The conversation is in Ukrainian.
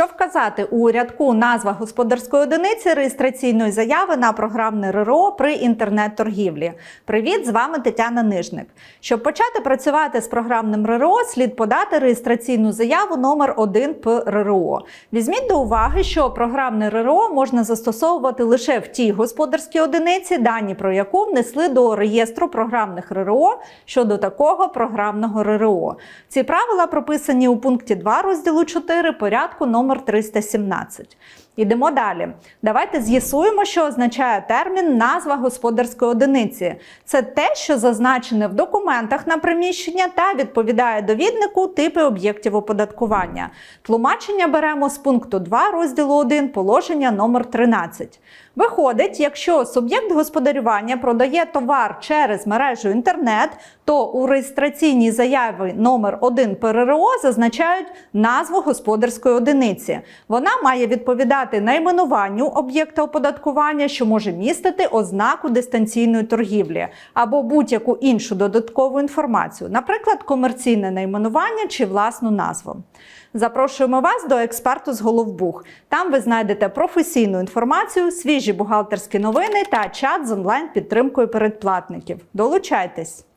Що вказати у рядку назва господарської одиниці реєстраційної заяви на програмне РРО при інтернет-торгівлі? Привіт, з вами Тетяна Нижник. Щоб почати працювати з програмним РРО, слід подати реєстраційну заяву номер 1 ПРРО. Візьміть до уваги, що програмне РРО можна застосовувати лише в тій господарській одиниці, дані про яку внесли до реєстру програмних РРО щодо такого програмного РРО. Ці правила прописані у пункті 2 розділу 4 порядку номер 317. Йдемо далі. Давайте з'ясуємо, що означає термін назва господарської одиниці. Це те, що зазначене в документах на приміщення та відповідає довіднику типи об'єктів оподаткування. Тлумачення беремо з пункту 2 розділу 1 положення номер 13. Виходить, якщо суб'єкт господарювання продає товар через мережу інтернет, то у реєстраційній заяві номер 1 ПРРО зазначають назву господарської одиниці. Вона має відповідати найменуванню об'єкта оподаткування, що може містити ознаку дистанційної торгівлі або будь-яку іншу додаткову інформацію, наприклад, комерційне найменування чи власну назву. Запрошуємо вас до експерту з Головбух. Там ви знайдете професійну інформацію, свіжі бухгалтерські новини та чат з онлайн підтримкою передплатників. Долучайтесь!